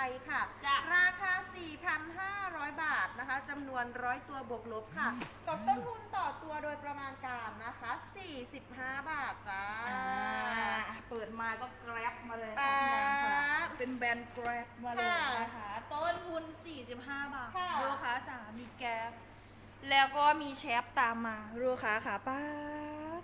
DI ค่ะ จ้ะ ราคา 4,500 บาทนะคะจำนวนร้อยตัวบวกลบค่ะตกต้นทุนต่อตัวโดยประมาณการนะคะ 45 บาทจ้า อ่าเปิดมาก็แกร็บมาเลยป๊าค่ะบเป็นแบรนด์แกร็บมาเลยค่ะนะคะ ต้นทุน 45 บาทค่ะ ลูกค้าจ๋ามีแก๊ปแล้วก็มีแชปตามมาลูกค้าค่ะป้าด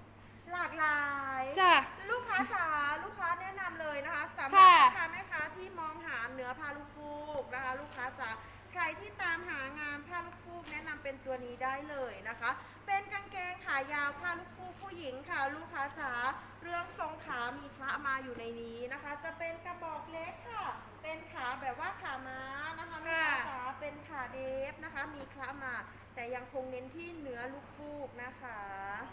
หลากหลาย จ้ะ ลูกค้าจ๋าลูกค้าแนะนำเลยนะคะสำหรับค่ะลูกค้าแม่ค้า ที่มองหาเนื้อผ้าลูกฟูกนะคะ ลูกค้าจ๋าใครที่ตามหางานผ้าลูกฟูกแนะนำเป็นตัวนี้ได้เลยนะคะ เป็นกางเกงขายาวผ้าลูกฟูกผู้หญิงค่ะ ลูกค้าจ๋าเรื่องทรงขามีพระมาอยู่ในนี้นะคะ จะเป็นกระบอกเล็กค่ะ เป็นขาแบบว่าขาม้านะคะลูกค้าจ๋าเป็นขาเดฟนะคะ มีคละมาแต่ยังคงเน้นที่เนื้อลูกฟูกนะคะ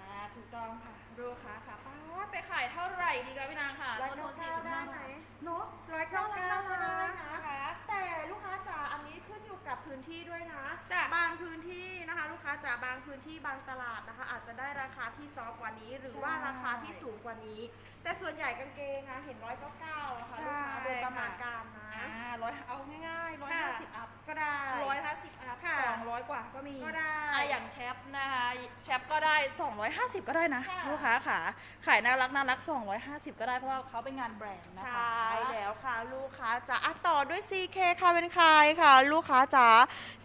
อ่าถูกต้องค่ะลูกค้าค่ะป้าดไปขายเท่าไหร่ดีคะพี่นางค่ะร้อยต้นทุนเก้า45ได้บาไหมท เนาะร้อยเก้าเก้าก็ได้นะนะคะ แต่ลูกค้าจ๋าอันนี้ขึ้นอยู่กับพื้นที่ด้วยนะจ้ะ บางพื้นที่นะคะ ลูกค้าจ๋าบางพื้นที่บางตลาดนะคะ อาจจะได้ราคาที่ซอฟต์กว่านี้ หรือว่าราคาที่สูงกว่านี้ แต่ส่วนใหญ่กางเกงอะเห็นร้อยเก้าเก้าอะค่ะลูกค้าโดยประมาณการนะ อ่าร้อยเอาง่ายๆร้อยห้าสิบอัพ ก็ได้้อยกว่าก็มีก็ได้อะอย่างแชปนะคะแชปก็ได้ 250 ก็ได้นะลูกค้าขาขายน่ารักน่ารัก 250 ก็ได้เพราะว่าเขาเป็นงานแบรนด์นะคะ ใช่แล้วค่ะลูกค้าจ๋าอะต่อด้วย CK ค่ะเป็นใครค่ะ ลูกค้าจ๋า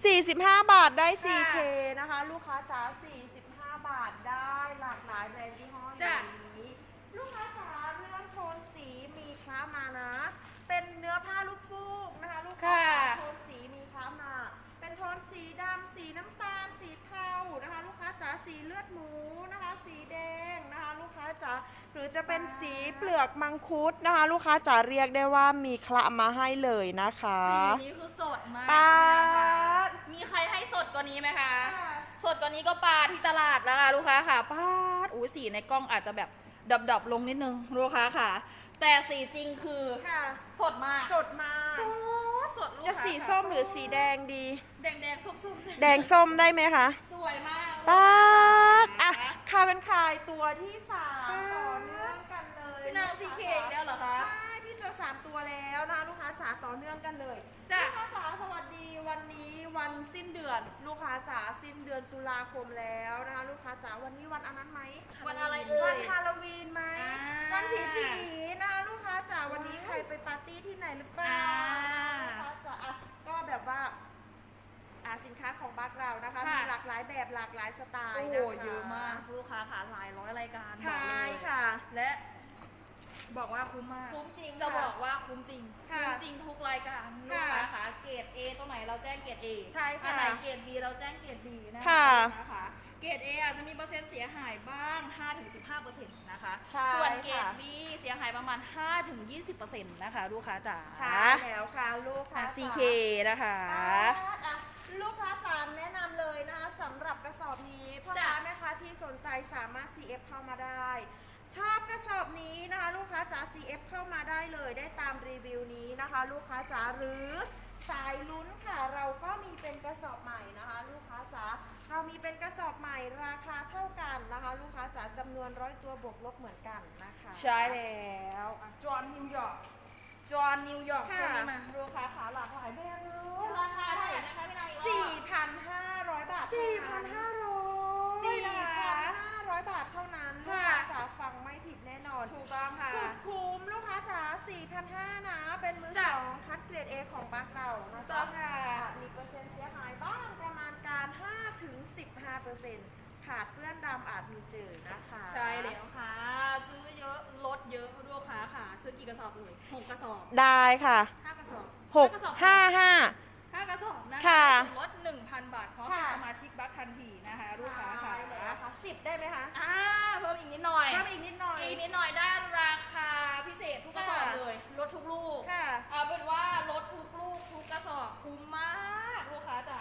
45 บาทได้ CK นะคะ ลูกค้าจ๋า45 บาทได้หลากหลายแบรนด์ยี่ห้ออจ้ะ ย่นี้ ลูกค้าจ๋าเรื่องโทนสีมีค้ามานะ หรือจะเป็นสีเปลือกมังคุดนะคะ ลูกค้าจ๋าเรียกได้ว่ามีคละมาให้เลยนะคะ สีนี้คือสดมากป๊าดนะคะมีใครให้สดกว่านี้ไหมคะ สดกว่านี้ก็ปลาที่ตลาดแล้วค่ะลูกค้าค่ะป้าดอุ้ยสีในกล้องอาจจะแบบดับๆลงนิดนึงลูกค้าค่ะ แต่สีจริงคือค่ะ สดมาก สดมาก สดสดลูกจะค้าสีค่ส้มหรือสีแดงดี แดงแดงๆส้มๆแดงส้มได้ไหมคะ สวยมากป๊าดอะนะคะคาเป็นคายตัวที่สามต่อเนื่องกันเลย พี่นางซีเคอีกแล้วเหรอคะใช่ พี่เจอสามตัวแล้วนะลูกค้าจ๋าต่อเนื่องกันเลยจ้ะ ลูกค้าจ๋าสวัสดีวันนี้วันสิ้นเดือน ลูกค้าจ๋าสิ้นเดือนตุลาคมแล้วนะคะลูกค้าจ๋าวันนี้วันอันนั้นไหมวันอะไรเอ่ยวันฮาโลวีนไหมอ่าวันผีผีนะคะลูกค้าจ๋าวันนี้ใครไปปาร์ตี้ที่ไหนหรือเปล่าอ่า ลูกค้าจ๋าอะก็แบบว่าอ่าสินค้าของบัคเรานะคะค่ะมีหลากหลายแบบหลากหลายสไตล์โอ้นะคะ เยอะมากลูกค้าค่ะหลายร้อยรายการใช่บอกเลยค่ะ และ บอกว่าคุ้มมาก คุ้มจริงจะค่บอกว่าคุ้มจริงค่ะคุ้มจริงทุกรายการลูกค้าค่ะเกรด A ตัวไหนเราแจ้งเกรด A ใช่ค่ะอันไหนเกรด B เราแจ้งเกรด B นะค่ะลูกค้าค่ะเกรด A อาจจะมีเปอร์เซ็นต์เสียหายบ้าง 5-15%นะคะใช่ส่วนเกรด ค่ะ B เสียหายประมาณ 5-20%นะคะลูกค้าจ๋าใช่แล้วค่ะลูกค้าอะ จ๋า CK นะคะ อะลูกค้าจ๋าแนะนำเลยนะคะสำหรับกระสอบนี้พ่อจ้ะ ค้าแม่ค้าที่สนใจสามารถ CF เข้ามาได้ ชอบกระสอบนี้นะคะลูกค้าจ๋า CF เข้ามาได้เลยได้ตามรีวิวนี้นะคะ ลูกค้าจ๋าหรือสายลุ้นค่ะเราก็มีเป็นกระสอบใหม่นะคะ ลูกค้าจ๋าเรามีเป็นกระสอบใหม่ราคาเท่ากันนะคะ ลูกค้าจ๋าจำนวนร้อยตัวบวกลบเหมือนกันนะคะใช่แล้วอะจอห์นนิวยอร์กจอห์นนิวยอร์กค่ะตัวนี้มาลูกค้าขาหลากหลายแบรนด์เลยราคาเท่าไหร่นะคะพี่นายอีกรอบ4,500บาทสี่พันห้า ร้อย4,500 บาทเท่านั้นลูกค่ะค้าจ๋าฟังไม่ผิดแน่นอน ถูกต้องค่ะ สุดคุ้มลูกค้าจ๋า4,500 นะ เป็นมือจ้ะสองคัดเกรด A ของบ้านเรานะถูกต้องค่ะอาจมีเปอร์เซ็นต์เสียหายบ้างประมาณการ 5-15%ขาดเปื้อนดำอาจมีเจอนะคะ ใช่แล้วค่ะ ซื้อเยอะลดเยอะลูกค้าค่ะ ซื้อกี่กระสอบเอ่ยหกกระสอบ ได้ค่ะห้ากระสอบ6กระสอบ5 5ห้ากระสอบนะคะค่ะส่วนลดหนึ่งพันบาทพร้อมเป็นค่ะสมาชิกบัคทันทีนะคะลูกค้าค่ะ ใช่แล้วค่ะ10ได้ไหมคะอ่าเพิ่มอีกนิดหน่อยเพิ่มอีกนิดหน่อย อีกนิดหน่อยได้ราคาพิเศษทุกกระสอบค่ะ เลยลดทุกลูก ค่ะเอาเป็นว่าลดทุกลูกทุกกระสอบคุ้มมากลูกค้าจ๋า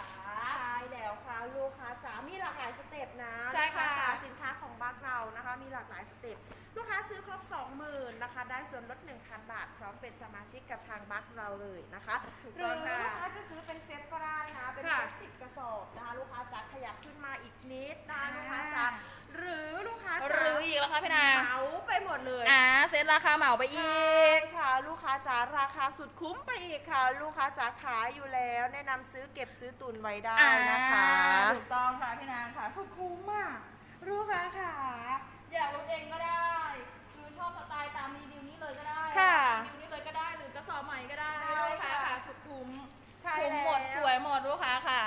ใช่แล้วค่ะลูกค้าจ๋ามีหลากหลายสเต็ปนะใช่ค่ะ ลูกค้าจ๋าสินค้าของบ้านเรานะคะ มีหลากหลายสเต็ปลูกค้า ซื้อครบ 20,000นะคะ ได้ส่วนลด 1,000 บาท พร้อมเป็นสมาชิกกับทางบัคเราเลยนะคะถูกหรืต้อองลูค่ะกค้าจะซื้อเป็นเซตก็ได้นะเป็นค่ะเซตสิบกระสอบนะคะลูกค้าจ๋าขยับขึ้นมาอีกนิดนะคะอ่าลูกค้าจ๋าหรือลูกค้าหจ๋ารืออีกกแล้วคะพี่นางเหมาไปหมดเลย อ่าเซ็ตราคาเหมาไปอีใช่กค่ะลูกค้าจ๋าราคาสุดคุ้มไปอีกค่ะ ลูกค้าจ๋าขายอยู่แล้ว แนะนำซื้อเก็บซื้อตุนไว้ได้นะคะ อ่า ถูกต้องค่ะพี่นางค่ะ สุดคุ้มมากลูกค้าค่ะ อยากลดเองก็ได้ คุ้มแล้วหมดสวยหมดลูกค้าค่ะ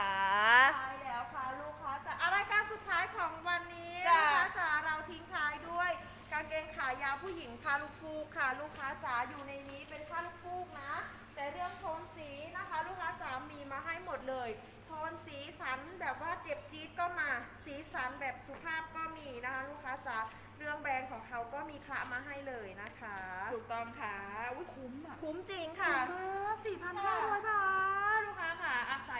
ใช่แล้วค่ะลูกค้าจ๋าอะรายการสุดท้ายของวันนี้จ้ะลูกค้าจ๋าเราทิ้งท้ายด้วยกางเกงขายาวผู้หญิงพาลูกฟูกค่ะ ลูกค้าจ๋าอยู่ในนี้เป็นผ้าลูกฟูกนะ แต่เรื่องโทนสีนะคะ ลูกค้าจ๋ามีมาให้หมดเลย โทนสีสันแบบว่าเจ็บจี๊ดก็มาสีสันแบบสุภาพก็มีนะคะ ลูกค้าจ๋าเรื่องแบรนด์ของเขาก็มีคละมาให้เลยนะคะ ถูกต้องค่ะ อุ้ยคุ้มอะคุ้มจริงค่ะ สี่พันห้าร้อยบาทลูกค้า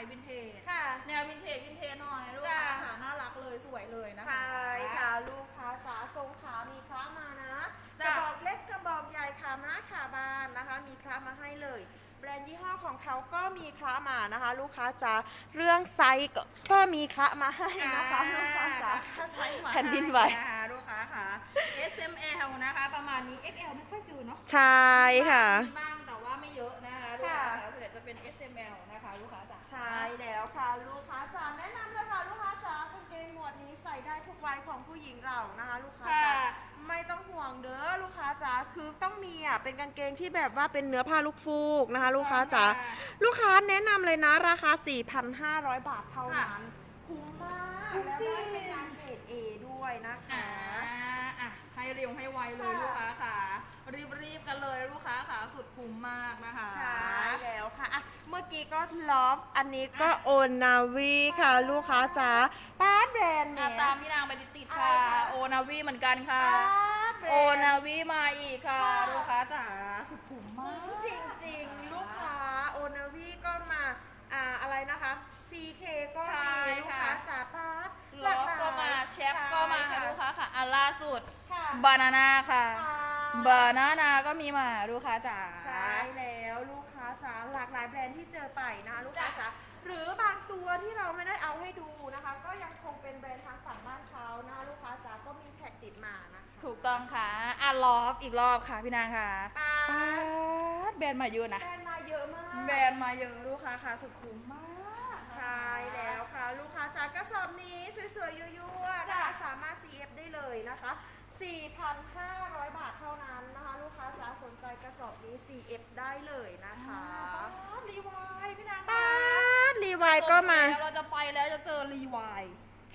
ค่ะอะสายวินเทจค่ะ แนววินเทจวินเทจหน่อยลูกค้าค่ะน่ารักเลยสวยเลยนะคะ ใช่ค่ะลูกค้าจ๋าทรงขามีคละมานะกจ้ะ ระบอกเล็กกระบอกใหญ่ขาม้าขาบานนะคะ มีคละมาให้เลย แบรนด์ยี่ห้อของเขาก็มีคละมานะคะ ลูกค้าจ๋าเรื่องไซส์ก็ก็มีคละมาให้นะคะลูกค้าจ๋าถ้าใช้มาแผ่นดินไหว นะคะลูกค้าค่ะ S M L นะคะ ประมาณนี้ X L ไม่ค่อยเจอเนาะใช่ค่ะ มีบ้าง คะลูกค้าค่ะ ส่วนใหญ่จะเป็น S M L นะคะ ลูกค้าจ๋าใช่แล้วค่ะ ลูกค้าจ๋าแนะนำเลยค่ะลูกค้าจ๋ากางเกงหมวดนี้ใส่ได้ทุกวัยของผู้หญิงเรานะคะ ลูกค้าจ๋าค่ะไม่ต้องห่วงเด้อลูกค้าจ๋าคือต้องมีอะเป็นกางเกงที่แบบว่าเป็นเนื้อผ้าลูกฟูกนะคะ ลูกค้าจ๋าลูกค้าแนะนำเลยนะราคา 4,500 บาทเท่านั้นคุ้มมากแล้วได้เป็นงานเกรด A ด้วยนะคะอ่าอะให้เร็วให้ไวเลยลูกค้าค่ะ รีบๆกันเลยลูกค้าค่ะสุดคุ้มมากนะคะ ใช่แล้วค่ะอะ เมื่อกี้ก็ลอฟอันนี้ก็โอนนาวีค่ะ ลูกค้าจ๋าป้าดแบรนด์อะเนี่ยตามพี่นางไปติดๆค่ะ อะไรคะ โอนาวีเหมือนกันค่ะป้าดแบรโอนด์นาวีมาอีกค่ะค่ะ ลูกค้าจ๋าสุดคุ้มมากจริงๆ ลูกค้าโอนาวีก็มาอ่าอะไรนะคะ CK ก็ใช่มีลูกค่ะ ค้าจ๋าป้าดล็อกก็มาแชปก็มาค่ะใช่ลูกค้าค่ะอันล่าสุดค่ะบานาน่าค่ะ ค่ะ บานาน่าก็มีมาลูกค้าจ๋า ใช่แล้วลูกค้าจ๋าหลากหลายแบรนด์ที่เจอไปนะคะลูกค้าจ๋าหรือบางตัวที่เราไม่ได้เอาให้ดูนะคะ ก็ยังคงเป็นแบรนด์ทางฝั่งบ้านเขานะคะลูกค้าจ๋าก็มีแท็กติดมานะคะถูกต้องค่ะอะลอฟอีกรอบค่ะพี่นางค่ะป้าป๊าดดแบรนด์มาเยอะนะ แบรนด์มาเยอะมากแบรนด์มาเยอะลูกค้าค่ะสุดคุ้มมาก ใช่แล้วค่ะ ลูกค้าจากกระสอบนี้สวยๆยั่ว 4,500 บาทเท่านั้นนะคะ ลูกค้าจ๋าสนใจกระสอบนี้ CF ได้เลยนะคะป๊าดรีวายพี่นางป้าค่ะดรีวายก็มาแล้วเราจะไปแล้วจะเจอรีวาย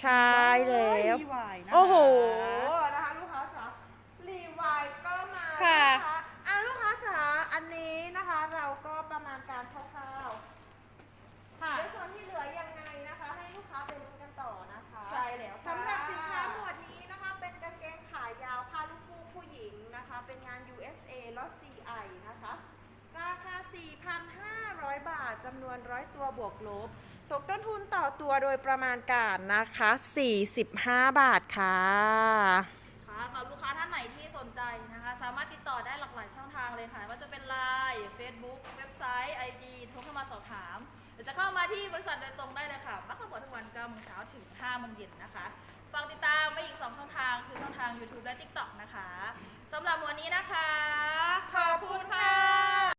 ใช่แล้ว รีวายนะคะโอ้โหนะคะ เป็นงาน USA ล็อต CI นะคะ ราคา 4,500 บาทจำนวนร้อยตัวบวกลบ ตกต้นทุนต่อตัวโดยประมาณการนะคะ 45 บาทค่ะค่ะสำหรับลูกค้าท่านไหนที่สนใจนะคะ สามารถติดต่อได้หลากหลายช่องทางเลยค่ะ ว่าจะเป็น Line Facebook เว็บไซต์ IG โทรเข้ามาสอบถาม หรือจะเข้ามาที่บริษัทโดยตรงได้เลยค่ะ มักจะเปิดทุกวัน9โมงเช้าถึง5โมงเย็นนะคะ ฝากติดตามไว้อีก 2 ช่องทางคือช่องทาง YouTube และ TikTok นะคะสำหรับวันนี้นะคะ ขอบคุณค่ะ